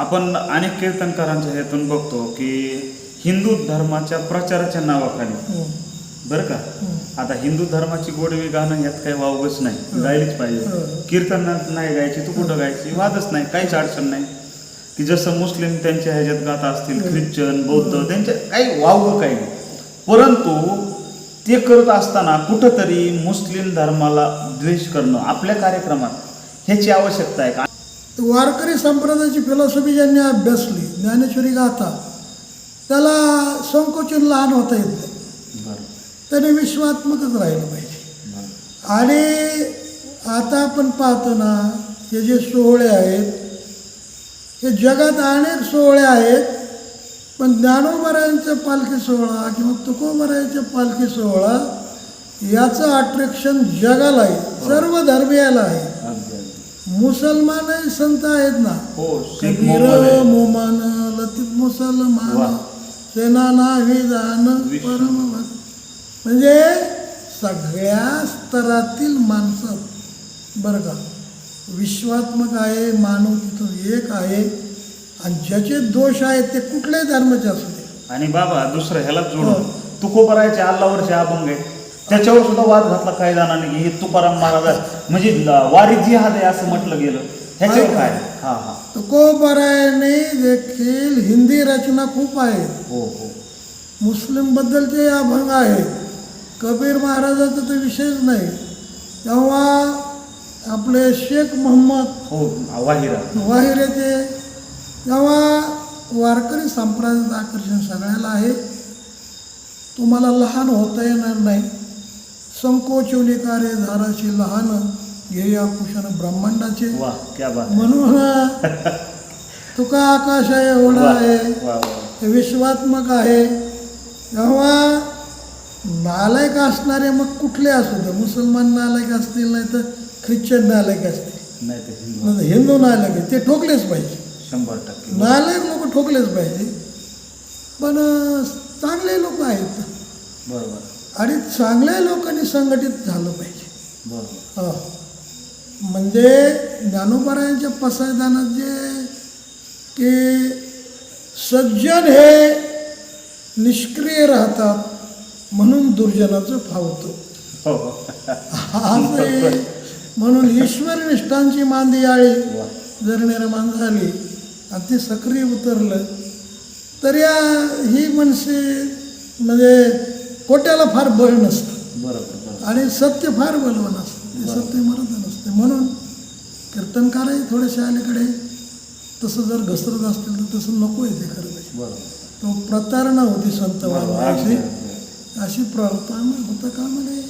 आपण अनेक कीर्तनकारांच्या ह्यातून बघतो की हिंदू धर्माच्या प्रचाराच्या नावाखाली. हं, बरं का? हं. आता हिंदू धर्माची गोडवी गाणं यात काही वावगच नाही. हं. गायलीच पाहिजे. कीर्तनात नाही गायची तू कुठं गायची? वादच नाही काहीच अडचण नाही. की जसं मुस्लिम त्यांच्या ह्याच्यात गात असतील. ख्रिश्चन बौद्ध त्यांच्या काही वावगं काही नाही. परंतु ते करत असताना कुठंतरी मुस्लिम धर्माला द्वेष करणं आपल्या कार्यक्रमात ह्याची आवश्यकता आहे. का वारकरी संप्रदायाची फिलॉसॉफी ज्यांनी अभ्यासली ज्ञानेश्वरी गाथा त्याला संकोचन लहान होता येत नाही. त्याने विश्वात्मकच राहिलं पाहिजे. आणि आता आपण पाहतो ना हे जे सोहळे आहेत हे जगात अनेक सोहळे आहेत पण ज्ञानोबरायांचा पालखी सोहळा किंवा तुकोबरायांचा पालखी सोहळा याचं अट्रॅक्शन जगाला आहे. सर्व धर्मियाला आहे. मुसलमानही संत आहेत ना हो कबीर. मोमान लतीफ मुसलमान. सेना नाही जाण. परम. म्हणजे सगळ्या स्तरातील माणसं बरं का विश्वात्मक आहे मानव तिथून एक आहे आणि ज्याचे दोष आहेत ते कुठल्याही धर्माचे असू दे आणि बाबा दुसरं ह्याला हो. जोडून तुकोबरायचे अल्लावरचे अभंग आहे त्याच्यावर सुद्धा वाद घातला काही जणांनी की हे तुकाराम महाराज आहे. म्हणजे वारी जिहाद आहे असं म्हटलं गेलं. ह्याच्यावर काय? हा हा. तुकोबरायाने देखील हिंदी रचना खूप आहेत हो हो. मुस्लिम बद्दलचे अभंग आहे कबीर महाराजाचा तर विषयच नाही. तेव्हा आपले शेख मोहम्मद हो वाहिरा. वाहिरेचे तेव्हा वारकरी संप्रदायाचं आकर्षण सगळ्याला आहे. तुम्हाला लहान होता येणार नाही. संकोचवली कार्य धाराचे लहान घे या कुशन ब्रह्मांडाचे. म्हणून तुका आकाश आहे एवढा आहे विश्वात्मक आहे. तेव्हा नालायक असणारे मग कुठले असू दे? मुसलमान नालायक असतील नाही तर ख्रिश्चन नालायक असतील. हिंदू नाही तर हिंदू. नालायक ते ठोकलेच पाहिजे. शंभर टक्के. नालायक लोक ठोकलेच पाहिजे. पण चांगले लोक आहेत. बरोबर. आणि चांगल्या लोकांनी संघटित झालं पाहिजे हा. म्हणजे ज्ञानोबरायांच्या पसायदानात जे की सज्जन हे निष्क्रिय राहतात म्हणून दुर्जनाचं फावतो हो असं. म्हणून ईश्वर निष्ठांची मांदी आळी जर निर्माण झाली आणि ते सक्रिय उतरलं तर या ही मनसे म्हणजे कोट्याला फार बळ नसतं. बरोबर आणि सत्य फार बलवान असतं. ते सत्य मरत नसते. म्हणून कीर्तनकारही थोडेसे अलीकडे तसं जर घसरत असतील तर तसं नको आहे ते खरं तो प्रतारणा होती संत अगदी. अशी प्रतारणा होता का म्हणे